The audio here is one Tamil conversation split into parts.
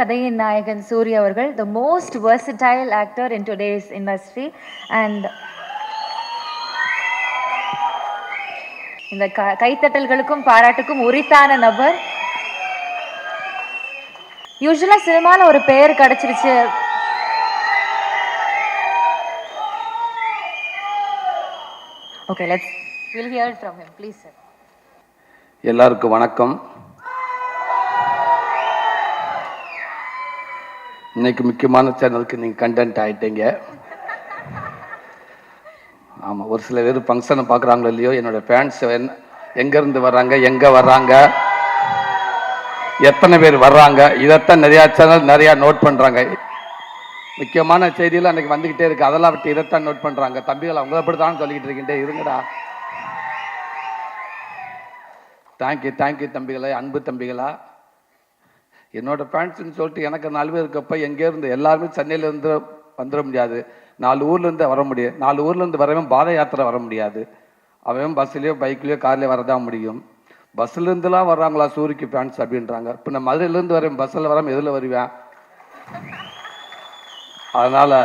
கதையின் நாயகன் சூர்யா அவர்கள் the most versatile actor in today's industry and இந்த க கைத்தட்டல்களுக்கும் பாராட்டுக்கும் உரித்தான நபர். யூஸ்வலாக சினிமாவில் ஒரு பெயர் கிடச்சிருச்சு. Okay let's will hear from him please sir எல்லாருக்கும் வணக்கம். இன்னைக்கு முக்கியமான சேனலுக்கு நீங்கள் கண்டென்ட் ஆகிட்டீங்க ஆமாம் ஒரு சில பேர் ஃபங்க்ஷனை பார்க்குறாங்களோ இல்லையோ என்னோட ஃபேன்ஸ் எங்கேருந்து வர்றாங்க எங்கே வர்றாங்க எத்தனை பேர் வர்றாங்க இதைத்தான் நிறையா சேனல் நிறையா நோட் பண்ணுறாங்க முக்கியமான செய்தியெல்லாம் அன்றைக்கி வந்துக்கிட்டே இருக்குது அதெல்லாம் விட்டு இதைத்தான் நோட் பண்ணுறாங்க தம்பிகள் அவங்கள அப்படி தான் சொல்லிக்கிட்டு இருக்கின்றே இருங்கடா. தேங்க்யூ தேங்க்யூ தம்பிகளா அன்பு தம்பிகளா. என்னோட ஃபேன்ஸுன்னு சொல்லிட்டு எனக்கு நாலு பேர் இருக்கப்போ எங்கேருந்து எல்லாருமே சென்னையிலேருந்து வந்துட முடியாது. நாலு ஊர்லேருந்து வர முடியும் நாலு ஊர்லேருந்து வரவன் பாத யாத்திரை வர முடியாது. அவன் பஸ்ஸுலேயோ பைக்லேயோ கார்லேயோ வரதான் முடியும். பஸ்ஸுலேருந்துலாம் வர்றாங்களா சூரிக்கு ஃபேன்ஸ் அப்படின்றாங்க. இப்போ நான் மதுரையிலேருந்து வரேன் பஸ்ஸில் வராமல் எதில் வருவேன்? அதனால்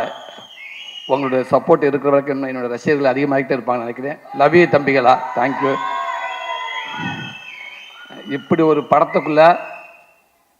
உங்களுடைய சப்போர்ட் இருக்கிற வரைக்கும் இன்னும் என்னோட ரசிகர்கள் அதிகமாகிட்டே இருப்பாங்கன்னு நினைக்கிறேன். லவ் யூ தம்பிகளா தேங்க்யூ இப்படி ஒரு படத்துக்குள்ளே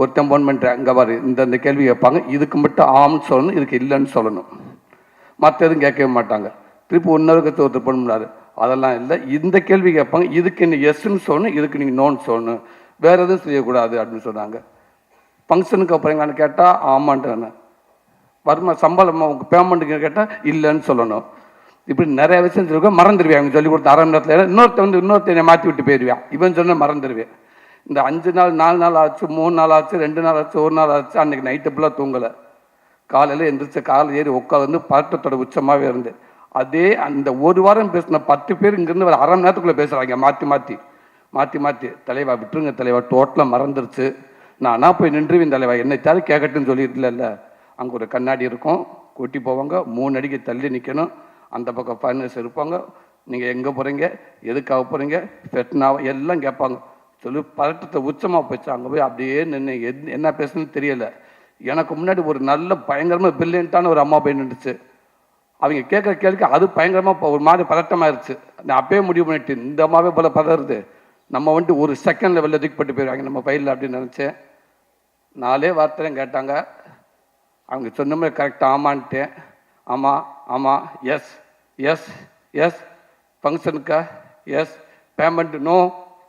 ஒருத்தன் ஃபோன் பண்ணிட்டேன் அங்கே பாரு இந்த இந்த கேள்வி கேட்பாங்க. இதுக்கு மட்டும் ஆம்னு சொல்லணும் இதுக்கு இல்லைன்னு சொல்லணும். மற்ற எதுவும் கேட்கவே மாட்டாங்க. திருப்பி இன்னொருக்கு ஒருத்தர் ஃபோன் பண்ணாரு அதெல்லாம் இல்லை. இந்த கேள்வி கேட்பாங்க. இதுக்கு நீ எஸ்ன்னு சொல்லணும் இதுக்கு நீங்கள் நோன்னு சொல்லணும். வேறு எதுவும் செய்யக்கூடாது அப்படின்னு சொன்னாங்க. ஃபங்க்ஷனுக்கு அப்புறம் எங்கன்னு கேட்டால் ஆமான்ட்டு வருமா சம்பளம் உங்கள் பேமெண்ட்டுக்கு கேட்டால் இல்லைன்னு சொல்லணும். இப்படி நிறைய விஷயம் சொல்லிருக்கோம் மறந்துடுவேன். அவங்க சொல்லி கொடுத்த அரை மணி நேரத்தில். இன்னொருத்த வந்து இன்னொருத்தனை மாற்றி விட்டு போயிடுவேன். இவன் சொன்னால் மறந்துடுவேன். இந்த அஞ்சு நாள் நாலு நாள் ஆச்சு மூணு நாள் ஆச்சு ரெண்டு நாள் ஆச்சு ஒரு நாள் ஆச்சு அன்றைக்கி நைட்டு ஃபுல்லாக தூங்கலை. காலையில் எந்திரிச்ச காலையில் ஏறி உட்காந்து பதட்டத்தோட உச்சமாகவே இருந்து. அதே அந்த ஒரு வாரம் பேசின பத்து பேர் இங்கேருந்து ஒரு அரை மணி நேரத்துக்குள்ளே பேசுகிறாங்க மாற்றி மாற்றி மாற்றி மாற்றி தலைவா விட்டுருங்க தலைவா. டோட்டலாக மறந்துருச்சு. நானா போய் நின்றுவேன் தலைவா. என்னை தவிர கேட்கட்டுன்னு சொல்லியிருக்கல அங்கே ஒரு கண்ணாடி இருக்கும். கூட்டி போவாங்க. மூணு அடிக்கு தள்ளி நிற்கணும் அந்த பக்கம் ஃபர்னஸ் இருப்பாங்க. நீங்கள் எங்கே போகிறீங்க எதுக்காக போகிறீங்க ஃபெட்னாவா எல்லாம் கேட்பாங்க. சொல்லி பதட்டத்தை உச்சமாக போச்சு அங்கே போய் அப்படியே நின்று எது என்ன பேசணும்னு தெரியலை. எனக்கு முன்னாடி ஒரு நல்ல பயங்கரமாக பிரில்லியண்ட்டான ஒரு அம்மா போய் நின்றுச்சு. அவங்க கேட்குற கேள்விக்கு அது பயங்கரமாக ஒரு மாதிரி பதட்டமாயிருச்சு. நான் அப்பயே முடிவு பண்ணிட்டு இந்த அம்மாவே போல பதறுது. நம்ம வந்துட்டு ஒரு செகண்ட் லெவலில் தூக்கிப்பட்டு போயிடுவாங்க நம்ம பயிரில் அப்படின்னு நினச்சேன். நாலே வார்த்தையும் கேட்டாங்க. அவங்க சொன்ன மாதிரி கரெக்டாக ஆமான்ட்டேன். ஆமாம் ஆமாம் yes yes yes ஃபங்க்ஷனுக்கா yes payment no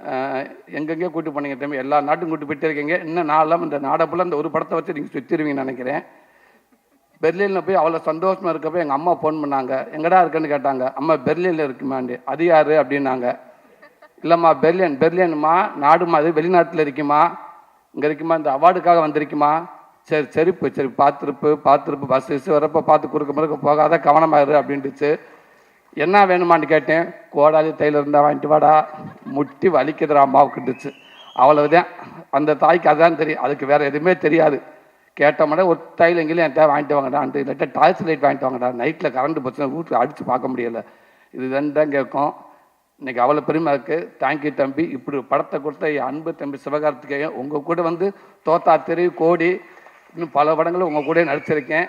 எங்கெங்கே எங்கெங்கேயோ போனீங்க தம்பி. எல்லா நாட்டும் கூட்டி போயிட்டே இருக்கீங்க. இன்னும் நாளெல்லாம் இந்த நாடப்பில் இந்த ஒரு படத்தை வச்சு நீங்கள் சுற்றிடுவீங்கன்னு நினைக்கிறேன். பெர்லினில் போய் அவ்வளோ சந்தோஷமாக இருக்கப்போ எங்கள் அம்மா ஃபோன் பண்ணாங்க. எங்கடா இருக்குன்னு கேட்டாங்க. அம்மா பெர்லினில் இருக்குமாண்டு அது யார்? அப்படின்னாங்க. இல்லைம்மா பெர்லின் பெர்லியனுமா நாடுமா அது வெளிநாட்டில் இருக்குமா? இங்கே இருக்குமா? இந்த அவார்டுக்காக வந்திருக்குமா? சரி சரிப்பு சரி பார்த்துருப்பு பார்த்துருப்பு பஸ் வரப்போ பார்த்து குறுக்க முறுக்க போகாத கவனமாயிரு அப்படின்ட்டுச்சு என்ன வேணுமான்னு கேட்டேன். கோடாலி தையில் இருந்தால் வாங்கிட்டு வாடா. முட்டி வலிக்குதுடா அம்மாவுக்குட்டுச்சு அவ்வளவுதான். அந்த தாய்க்கு அதுதான் தெரியும். அதுக்கு வேறு எதுவுமே தெரியாது. கேட்டோம்னா ஒரு தையில் எங்கேயும் என் வாங்கிட்டு வாங்கடான்ட்டு இல்லாட்டா டார்ச் லைட் வாங்கிட்டு வாங்கடா. நைட்டில் கரண்ட் போச்சுன்னா வீட்டில் அடித்து பார்க்க முடியல. இது தான் கேட்கும். இன்றைக்கி அவ்வளோ பெருமை இருக்குது தேங்க்யூ தம்பி. இப்படி படத்தை கொடுத்த என் அன்பு தம்பி சிவகார்த்திகேயன் உங்கள் கூட வந்து தோத்தா தெரு கோடி இன்னும் பல படங்களும் உங்கள் கூட நடிச்சிருக்கேன்.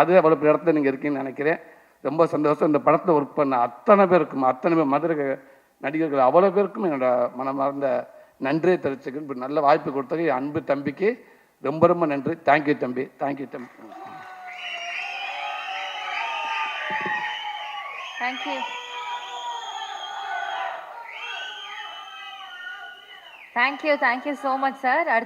அது அவ்வளோ பெரிய இடத்துல நீங்கள் இருக்கீங்கன்னு நினைக்கிறேன். ரொம்ப சந்தோஷம். இந்த படத்தில் ஒர்க் பண்ண அத்தனை பேருக்கும் அத்தனை பேர் மதுரை நடிகர்கள் அவ்வளோ பேருக்கும் என்னோட மனமார்ந்த நன்றியை தெரிவிச்சுக்கணும் இப்படி நல்ல வாய்ப்பு கொடுத்தது என் அன்பு தம்பிக்கு ரொம்ப ரொம்ப நன்றி. தேங்க்யூ தம்பி. தேங்க்யூ தம்பி. Thank you thank you thank you so much sir.